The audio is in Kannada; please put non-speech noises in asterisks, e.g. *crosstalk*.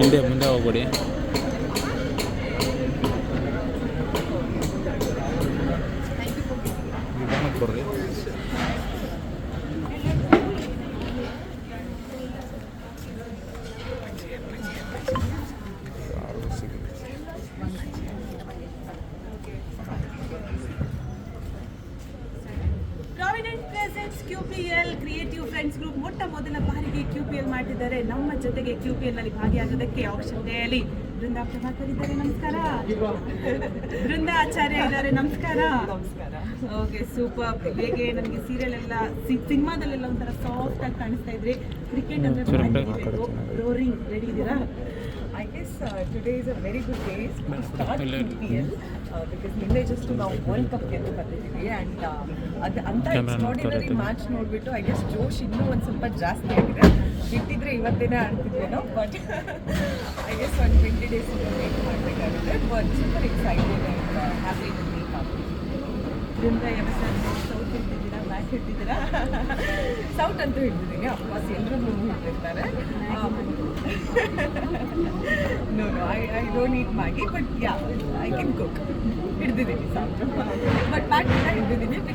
ಮುಂದೆ ಹೋಗ್ಬೇಡಿ ನಿಧಾನಕ್ಕೆ ಬರ್ರಿ ಯಾರು ಸಿಗಲ್ಲ. friends group ಮೊಟ್ಟ ಮೊದಲ ಬಾರಿಗೆ ಕ್ಯೂ ಪಿ ಎಲ್ ಮಾಡ್ತಿದ್ದಾರೆ. ನಮ್ಮ ಜೊತೆಗೆ ಕ್ಯೂ ಪಿ ಎಲ್ನಲ್ಲಿ ಭಾಗಿಯಾಗೋದಕ್ಕೆ ಆಪ್ಷನ್ ಡೇಯಲ್ಲಿ ಬೃಂದಾ ಪ್ರಭಾಕರ್ ಇದ್ದಾರೆ. ನಮಸ್ಕಾರ. ಬೃಂದಾ ಆಚಾರ್ಯ ಇದ್ದಾರೆ. ನಮಸ್ಕಾರ. ನಮಸ್ಕಾರ. ಓಕೆ ಸೂಪರ್ ಹೇಗೆ ನಮಗೆ ಸೀರಿಯಲ್ ಎಲ್ಲ ಸಿನಿಮಾದಲ್ಲೆಲ್ಲ ಒಂಥರ ಸಾಫ್ಟ್ ಆಗಿ ಕಾಣಿಸ್ತಾ ಇದ್ರಿ ಕ್ರಿಕೆಟ್ ಅಂದ್ರೆ ರೋರಿಂಗ್ ರೆಡಿ ಇದ್ದೀರಾ? I guess today is a very good day start. P L because ನಿನ್ನೆ ಜಸ್ಟ್ ನಾವು ವರ್ಲ್ಡ್ ಕಪ್ ಗೆದ್ದು ಬಂದಿದ್ದೀವಿ ಆ್ಯಂಡ್ ಅದು ಅಂತ ಎಕ್ಸ್ಟ್ರಾಡಿನರಿ ಮ್ಯಾಚ್ ನೋಡಿಬಿಟ್ಟು ಐ ಗೆಸ್ ಜೋಶ್ ಇನ್ನೂ ಒಂದು ಸ್ವಲ್ಪ ಜಾಸ್ತಿ ಆಗಿದೆ. ಬಿಟ್ಟಿದ್ರೆ ಇವತ್ತೇನೆ ಆಡ್ತಿದ್ವೇನೋ ಬಟ್ ಐ ಗೆಸ್ ಒಂದು ಟ್ವೆಂಟಿ ಡೇಸ್ ವೇಟ್ ಮಾಡಬೇಕಾಗುತ್ತೆ. But super excited and happy to meet Brinda M ಸೌತ್ ಹಿಡ್ತಿದ್ದೀರಾ ಬ್ಯಾಕ್ ಹಿಡ್ತಿದ್ದೀರಾ ಸೌಟ್ ಅಂತೂ ಹಿಡಿದಿದ್ದೀನಿ ಅಫ್ಕೋರ್ಸ್ ಎಲ್ಲರೂ ಹಿಡಿದಿರ್ತಾರೆ. *laughs* no no I I don't eat Maggi but yeah I can cook ಹಿಡ್ದಿದ್ದೀನಿ ಸೌಟ್ but back ಹಿಡ್ದಿದ್ದೀನಿ because